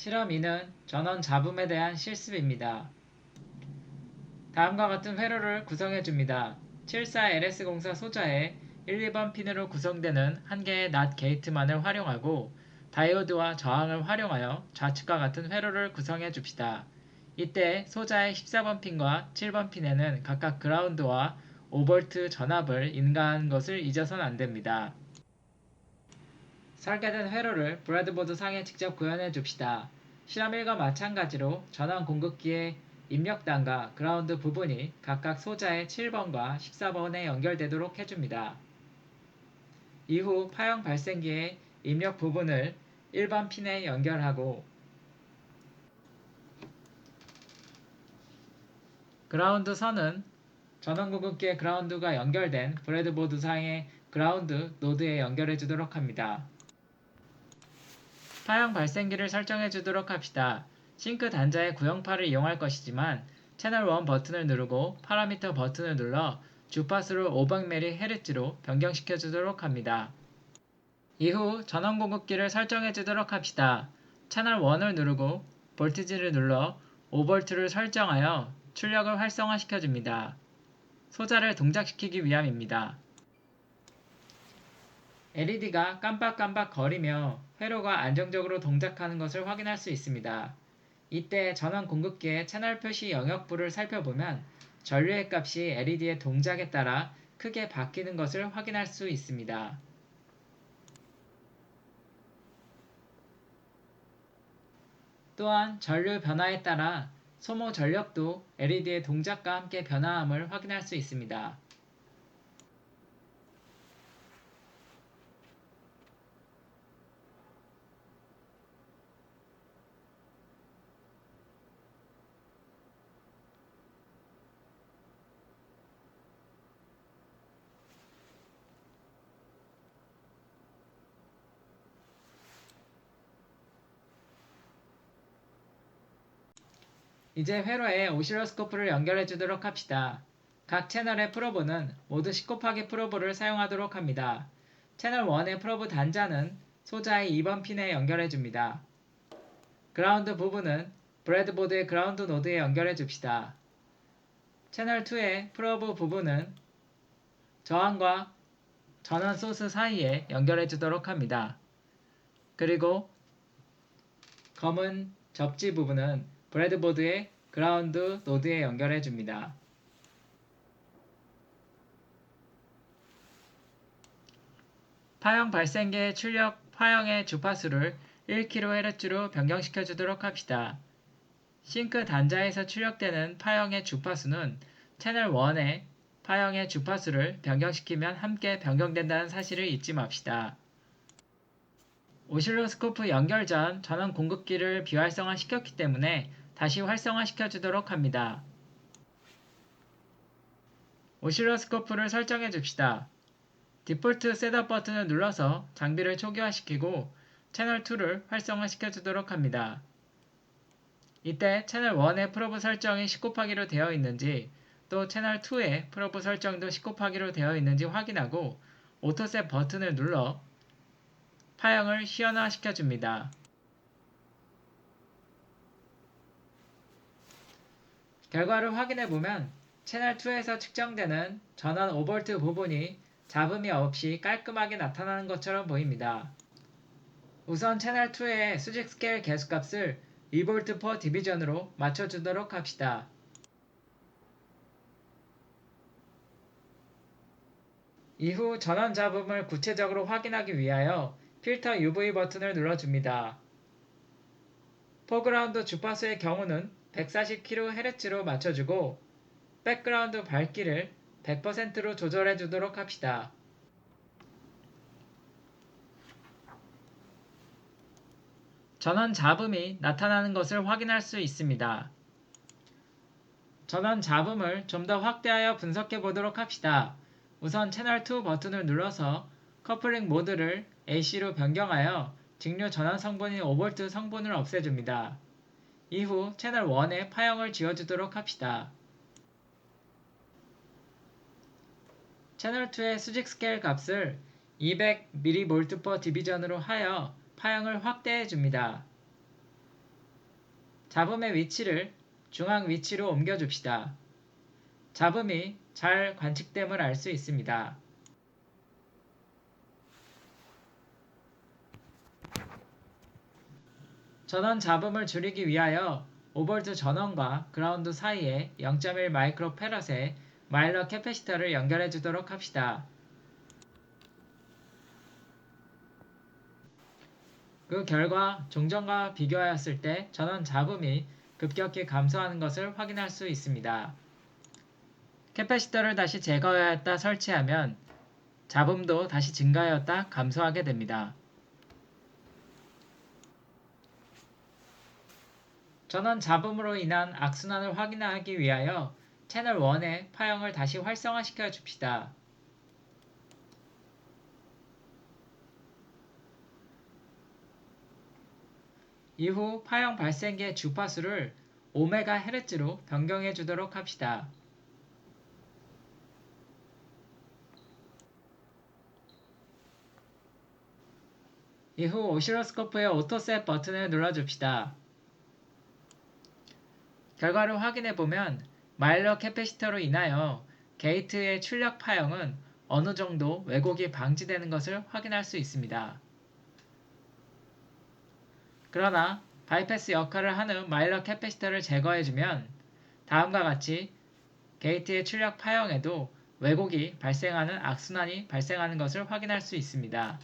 실험 2는 전원 잡음에 대한 실습입니다. 다음과 같은 회로를 구성해 줍니다. 74LS04 소자에 1, 2번 핀으로 구성되는 한 개의 낫 게이트만을 활용하고 다이오드와 저항을 활용하여 좌측과 같은 회로를 구성해 줍시다. 이때 소자의 14번 핀과 7번 핀에는 각각 그라운드와 5V 전압을 인가한 것을 잊어선 안 됩니다. 설계된 회로를 브레드보드 상에 직접 구현해 줍시다. 실험 1과 마찬가지로 전원 공급기의 입력단과 그라운드 부분이 각각 소자의 7번과 14번에 연결되도록 해줍니다. 이후 파형 발생기의 입력 부분을 1번 핀에 연결하고 그라운드 선은 전원 공급기의 그라운드가 연결된 브레드보드 상의 그라운드 노드에 연결해 주도록 합니다. 파형 발생기를 설정해 주도록 합시다. 싱크 단자의 구형파를 이용할 것이지만 채널 1 버튼을 누르고 파라미터 버튼을 눌러 주파수를 500mHz로 변경시켜 주도록 합니다. 이후 전원 공급기를 설정해 주도록 합시다. 채널 1을 누르고 볼티지를 눌러 5V를 설정하여 출력을 활성화시켜 줍니다. 소자를 동작시키기 위함입니다. LED가 깜빡깜빡 거리며 회로가 안정적으로 동작하는 것을 확인할 수 있습니다. 이때 전원 공급기의 채널 표시 영역부를 살펴보면 전류의 값이 LED의 동작에 따라 크게 바뀌는 것을 확인할 수 있습니다. 또한 전류 변화에 따라 소모 전력도 LED의 동작과 함께 변화함을 확인할 수 있습니다. 이제 회로에 오실로스코프를 연결해 주도록 합시다. 각 채널의 프로브는 모두 10 곱하기 프로브를 사용하도록 합니다. 채널 1의 프로브 단자는 소자의 2번 핀에 연결해 줍니다. 그라운드 부분은 브레드보드의 그라운드 노드에 연결해 줍시다. 채널 2의 프로브 부분은 저항과 전원 소스 사이에 연결해 주도록 합니다. 그리고 검은 접지 부분은 브레드보드의 그라운드 노드에 연결해 줍니다. 파형 발생기의 출력 파형의 주파수를 1kHz로 변경시켜 주도록 합시다. 싱크 단자에서 출력되는 파형의 주파수는 채널 1의 파형의 주파수를 변경시키면 함께 변경된다는 사실을 잊지 맙시다. 오실로스코프 연결 전 전원 공급기를 비활성화 시켰기 때문에 다시 활성화 시켜 주도록 합니다. 오실로스코프를 설정해 줍시다. 디폴트 셋업 버튼을 눌러서 장비를 초기화시키고 채널 2를 활성화 시켜 주도록 합니다. 이때 채널 1의 프로브 설정이 10 곱하기로 되어 있는지 또 채널 2의 프로브 설정도 10 곱하기로 되어 있는지 확인하고 오토셋 버튼을 눌러 파형을 시연화시켜 줍니다. 결과를 확인해 보면 채널 2에서 측정되는 전원 5V 부분이 잡음이 없이 깔끔하게 나타나는 것처럼 보입니다. 우선 채널 2의 수직 스케일 개수값을 2V per 디비전으로 맞춰주도록 합시다. 이후 전원 잡음을 구체적으로 확인하기 위하여 필터 UV 버튼을 눌러줍니다. 포그라운드 주파수의 경우는 140kHz로 맞춰주고 백그라운드 밝기를 100%로 조절해 주도록 합시다. 전원 잡음이 나타나는 것을 확인할 수 있습니다. 전원 잡음을 좀 더 확대하여 분석해 보도록 합시다. 우선 채널 2 버튼을 눌러서 커플링 모드를 AC로 변경하여 직류 전원 성분인 5V 성분을 없애줍니다. 이후 채널 1에 파형을 지어주도록 합시다. 채널 2의 수직 스케일 값을 200mV per 디비전으로 하여 파형을 확대해 줍니다. 잡음의 위치를 중앙 위치로 옮겨 줍시다. 잡음이 잘 관측됨을 알 수 있습니다. 전원 잡음을 줄이기 위하여 5V 전원과 그라운드 사이에 0.1 마이크로페럿의 마일러 캐패시터를 연결해 주도록 합시다. 그 결과 종전과 비교하였을 때 전원 잡음이 급격히 감소하는 것을 확인할 수 있습니다. 캐패시터를 다시 제거하였다 설치하면 잡음도 다시 증가하였다 감소하게 됩니다. 전원 잡음으로 인한 악순환을 확인하기 위하여 채널 1의 파형을 다시 활성화시켜 줍시다. 이후 파형 발생기의 주파수를 5MHz로 변경해 주도록 합시다. 이후 오시로스코프의 오토셋 버튼을 눌러줍시다. 결과를 확인해 보면 마일러 캐패시터로 인하여 게이트의 출력 파형은 어느 정도 왜곡이 방지되는 것을 확인할 수 있습니다. 그러나 바이패스 역할을 하는 마일러 캐패시터를 제거해주면 다음과 같이 게이트의 출력 파형에도 왜곡이 발생하는 악순환이 발생하는 것을 확인할 수 있습니다.